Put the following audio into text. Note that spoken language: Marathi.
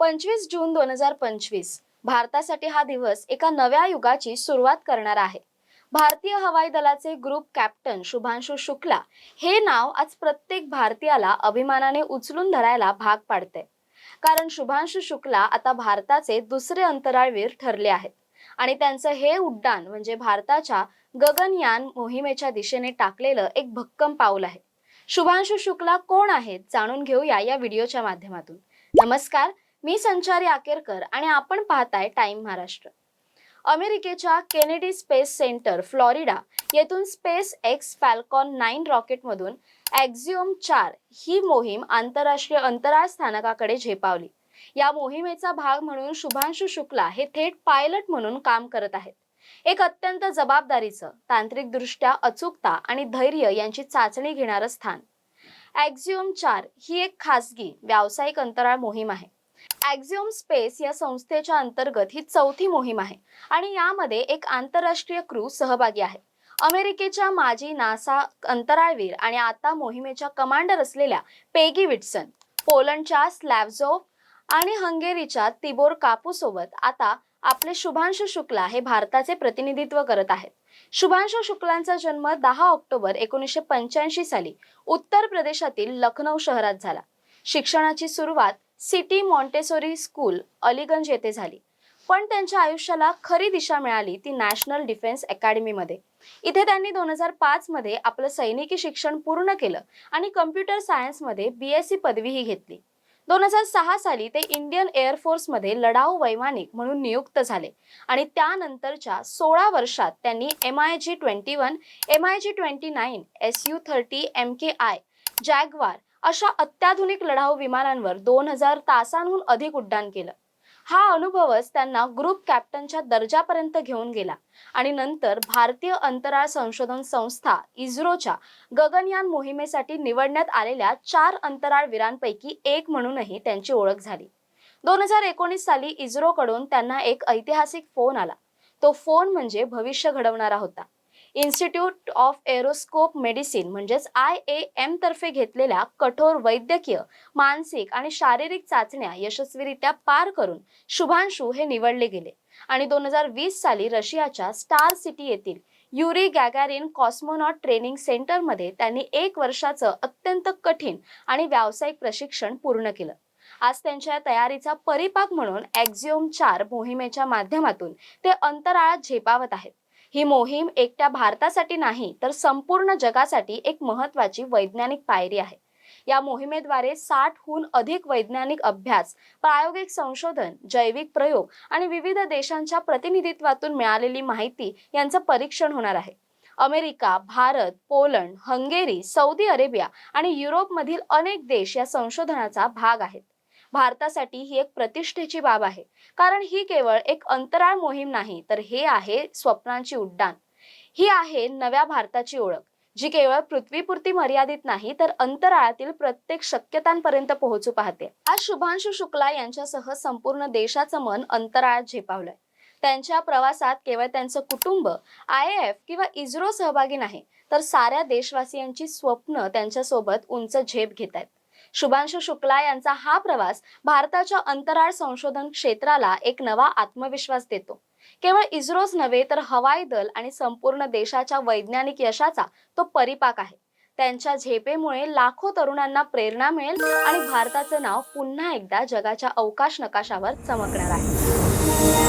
पंचवीस जून दोन हजार पंचवीस. भारतासाठी हा दिवस एका नव्या युगाची सुरुवात करणारा आहे. भारतीय हवाई दलाचे ग्रुप कॅप्टन शुभांशु शुक्ला हे नाव आज प्रत्येक भारतीयाला अभिमानाने उचलून धरायला भाग पाडते कारण शुभांशु शुक्ला आता भारताचे दुसरे अंतराळवीर ठरले आहेत. आणि त्यांचं हे उड्डाण म्हणजे भारताच्या गगनयान मोहिमेच्या दिशेने टाकलेलं एक भक्कम पाऊल आहे. शुभांशु शुक्ला कोण आहेत जाणून घेऊया या व्हिडिओच्या माध्यमातून. नमस्कार मी संचारी आकेरकर आणि आपण पाहताय टाइम महाराष्ट्र. अमेरिकेच्या केनेडी स्पेस सेंटर फ्लॉरिडा येथून स्पेस एक्स फॅल्कॉन नाईन रॉकेटमधून ॲक्झिओम चार ही मोहीम आंतरराष्ट्रीय अंतराळ स्थानकाकडे झेपावली. या मोहिमेचा भाग म्हणून शुभांशु शुक्ला हे थेट पायलट म्हणून काम करत आहेत. एक अत्यंत जबाबदारीचं तांत्रिकदृष्ट्या अचूकता आणि धैर्य यांची चाचणी घेणारं स्थान. ॲक्झिओम चार ही एक खासगी व्यावसायिक अंतराळ मोहीम आहे. ॲक्झिओम स्पेस या संस्थेच्या अंतर्गत ही चौथी मोहीम आहे आणि यामध्ये एक आंतरराष्ट्रीय क्रू सहभागी आहे. अमेरिकेच्या माजी नासा अंतराळवीर आणि आता मोहिमेच्या कमांडर असलेल्या पेगी विटसन पोलंडच्या स्लॅव्झो आणि हंगेरीच्या तिबोर कापूसोबत आता आपले शुभांशु शुक्ला हे भारताचे प्रतिनिधित्व करत आहेत. शुभांशु शुक्लांचा जन्म दहा ऑक्टोबर एकोणीसशे पंच्याऐंशी साली उत्तर प्रदेशातील लखनौ शहरात झाला. शिक्षणाची सुरुवात सिटी मॉन्टेसोरी स्कूल अलीगंज येथे झाली. पण त्यांच्या आयुष्याला खरी दिशा मिळाली ती नॅशनल डिफेन्स अकॅडमीमध्ये इथे त्यांनी दोन हजार पाचमध्ये आपलं सैनिकी शिक्षण पूर्ण केलं आणि कम्प्युटर सायन्समध्ये बी एस सी पदवीही घेतली. दोन हजार सहा साली ते इंडियन एअरफोर्समध्ये लढाऊ वैमानिक म्हणून नियुक्त झाले आणि त्यानंतरच्या सोळा वर्षात त्यांनी M I G twenty one M I G twenty nine S U thirty M K I Jaguar अशा अत्याधुनिक लढाऊ विमानांवर दोन हजार तासांहून अधिक उड्डाण केलं. हा अनुभवच त्यांना ग्रुप कॅप्टनच्या दर्जापर्यंत घेऊन गेला आणि नंतर भारतीय अंतराळ संशोधन संस्था इस्रोच्या गगनयान मोहिमेसाठी निवडण्यात आलेल्या चार अंतराळवीरांपैकी एक म्हणूनही त्यांची ओळख झाली. दोन हजार एकोणीस साली इस्रोकडून त्यांना एक ऐतिहासिक फोन आला. तो फोन म्हणजे भविष्य घडवणारा होता. इन्स्टिट्यूट ऑफ एरोस्कोप मेडिसिन म्हणजेच आय ए एम तर्फे घेतलेल्या कठोर वैद्यकीय मानसिक आणि शारीरिक चाचण्या यशस्वीरित्या पार करून शुभांशू हे निवडले गेले. आणि दोन हजार वीस साली रशियाच्या स्टार सिटी येथील युरी गॅगॅरिन कॉस्मोनॉट ट्रेनिंग सेंटरमध्ये त्यांनी एक वर्षाचं अत्यंत कठीण आणि व्यावसायिक प्रशिक्षण पूर्ण केलं. आज त्यांच्या या तयारीचा परिपाक म्हणून एक्झिओम चार मोहिमेच्या माध्यमातून ते अंतराळात झेपावत आहेत. ही मोहीम एकट्या भारतासाठी नाही तर संपूर्ण जगासाठी एक महत्वाची वैज्ञानिक पायरी आहे. या मोहिमेद्वारे साठहून अधिक वैज्ञानिक अभ्यास प्रायोगिक संशोधन जैविक प्रयोग आणि विविध देशांच्या प्रतिनिधित्वातून मिळालेली माहिती यांचं परीक्षण होणार आहे. America Bharat Poland Hungary Saudi Arabia आणि युरोपमधील अनेक देश या संशोधनाचा भाग आहेत. भारतासाठी ही एक प्रतिष्ठेची बाब आहे. कारण ही केवळ एक अंतराळ मोहीम नाही तर हे आहे स्वप्नांची उड्डाण. ही आहे नव्या भारताची ओळख जी केवळ पृथ्वीपुरती मर्यादित नाही तर अंतराळातील प्रत्येक शक्यतांपर्यंत पोहोचू पाहते. आज शुभांशु शुक्ला यांच्यासह संपूर्ण देशाचं मन अंतराळात झेपावलंय. त्यांच्या प्रवासात केवळ त्यांचं कुटुंब आय एफ किंवा इस्रो सहभागी नाही तर साऱ्या देशवासियांची स्वप्न त्यांच्यासोबत उंच झेप घेत आहेत शुभांशु शुक्ला यांचा हा प्रवास भारताच्या अंतराळ संशोधन क्षेत्राला एक नवा आत्मविश्वास देतो. केवळ इस्रोच नव्हे तर हवाई दल आणि संपूर्ण देशाच्या वैज्ञानिक यशाचा तो परिपाक आहे. त्यांच्या झेपेमुळे लाखो तरुणांना प्रेरणा मिळेल आणि भारताचं नाव पुन्हा एकदा जगाच्या अवकाश नकाशावर चमकणार आहे.